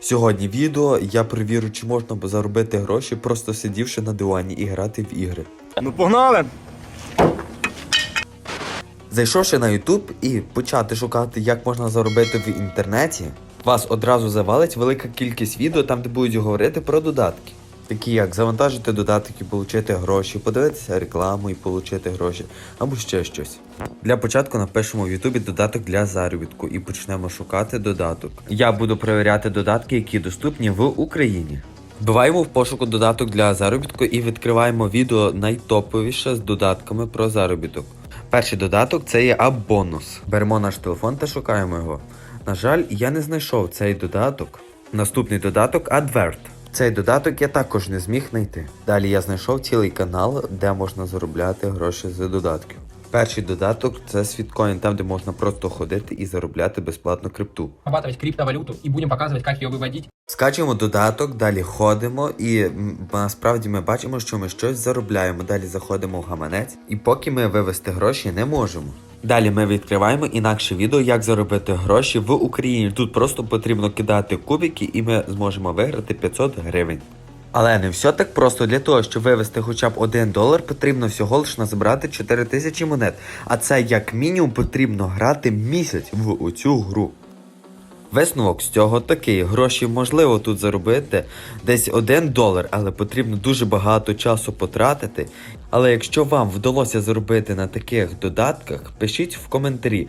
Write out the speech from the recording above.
Сьогодні відео я перевірю, чи можна заробити гроші, просто сидівши на дивані і грати в ігри. Ну погнали! Зайшовши на YouTube і почати шукати, як можна заробити в інтернеті, вас одразу завалить велика кількість відео, там де будуть говорити про додатки. Такі як завантажити додаток і отримати гроші, подивитися рекламу і отримати гроші, або ще щось. Для початку напишемо в Ютубі додаток для заробітку і почнемо шукати додаток. Я буду перевіряти додатки, які доступні в Україні. Вбиваємо в пошуку додаток для заробітку і відкриваємо відео найтоповіше з додатками про заробіток. Перший додаток це є Абонус. Беремо наш телефон та шукаємо його. На жаль, я не знайшов цей додаток. Наступний додаток Advert. Цей додаток я також не зміг знайти. Далі я знайшов цілий канал, де можна заробляти гроші з додатків. Перший додаток це Світкоін, там де можна просто ходити і заробляти безплатно крипту. зарабатывать криптовалюту и будем показывать, как ее выводить. Скачуємо додаток, далі ходимо, і м, насправді ми бачимо, що ми щось заробляємо. Далі заходимо в гаманець, і поки ми вивести гроші не можемо. Далі ми відкриваємо інакше відео, як заробити гроші в Україні. Тут просто потрібно кидати кубики, і ми зможемо виграти 500 гривень. Але не все так просто. Для того, щоб вивести хоча б 1 долар, потрібно всього лиш назбирати 4000 монет. А це як мінімум потрібно грати місяць в оцю гру. Висновок з цього такий: гроші можливо тут заробити десь 1 долар, але потрібно дуже багато часу потратити. Але якщо вам вдалося заробити на таких додатках, пишіть в коментарі.